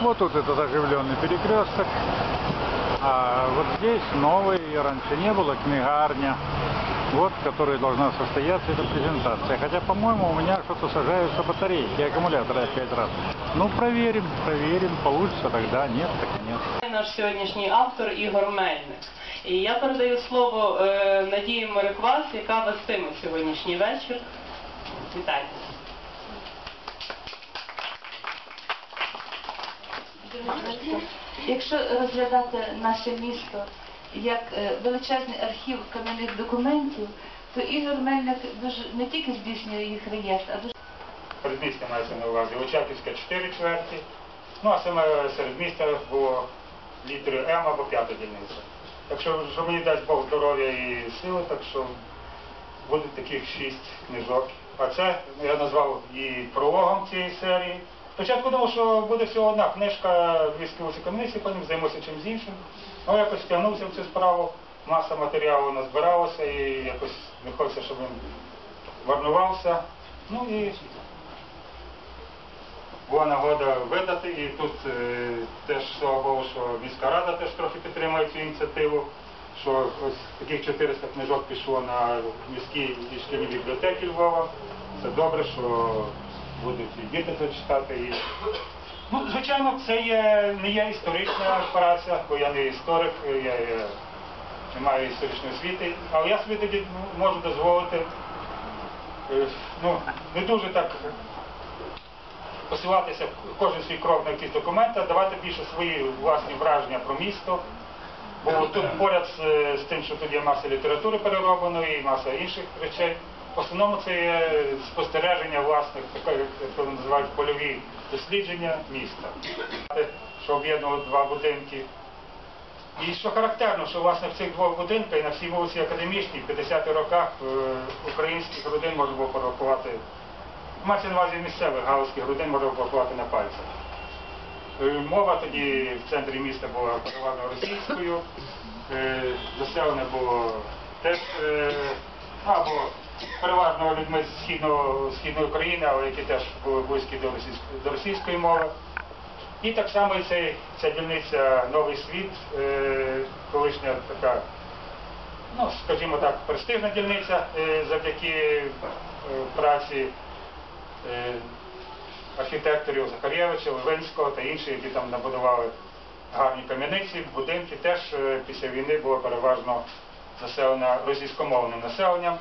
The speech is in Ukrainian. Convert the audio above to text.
Вот тут этот оживленный перекресток. А вот здесь новый, ее раньше не было, книгарня. Вот, в которой должна состояться эта презентация. Хотя, по-моему, у меня что-то сажаются батарейки, аккумуляторы опять раз. Ну, проверим, проверим, получится тогда, нет, так и нет. Наш сьогоднішній автор Ігор Мельник. І я передаю слово е, Надії Мориквас, яка вестиме сьогоднішній вечір. Вітайте. Якщо розглядати наше місто як е, величезний архів кам'яних документів, то Ігор Мельник дуже не тільки здійснює їх реєстр, а дуже Передмістя мається на увазі. Очаківська 4 чверті. Ну а саме середмістя було літерою М або п'ята дільниця. Так що, мені дасть Бог здоров'я і сили, так що буде таких шість книжок. А це я назвав її прологом цієї серії. Спочатку думав, що буде всього одна книжка Львівської вулиці комісії, потім займуся чимось іншим. Ну якось втягнувся в цю справу, маса матеріалу назбиралася і якось не хочеться, щоб він марнувався. Ну і була нагода видати, і тут е, теж слава Богу, що міська рада теж трохи підтримує цю ініціативу, що ось таких 400 книжок пішло на міські і шкільні бібліотеки Львова. Це добре, що будуть і діти це читати. І... Ну, звичайно, це є, не є історична праця, бо я не історик, я, я не маю історичної освіти, але я собі тоді можу дозволити е, ну, не дуже так посилатися кожен свій крок на якісь документи, а давати більше свої власні враження про місто. Бо тут поряд з, з тим, що тут є маса літератури переробленої і маса інших речей, в основному це є спостереження власних, таке, як це називають польові дослідження міста, що об'єднували два будинки. І що характерно, що власне в цих двох будинках і на всій вулиці Академічній в 50-х роках е, українських родин можна було порахувати Мається на увазі місцевих галузьких родин можна порахувати на пальцях. Е, Мова тоді в центрі міста була переважно російською, е, заселене було теж або переважно людьми з східного, східної України, але які теж були близькі до російської, до російської мови. І так само і цей, ця дільниця Новий світ, е, колишня така ну, скажімо так, престижна дільниця е, завдяки е, праці е, архітекторів Захарєвича, Левинського та інших, які там набудували гарні кам'яниці, будинки, теж е, після війни була переважно заселена російськомовним населенням.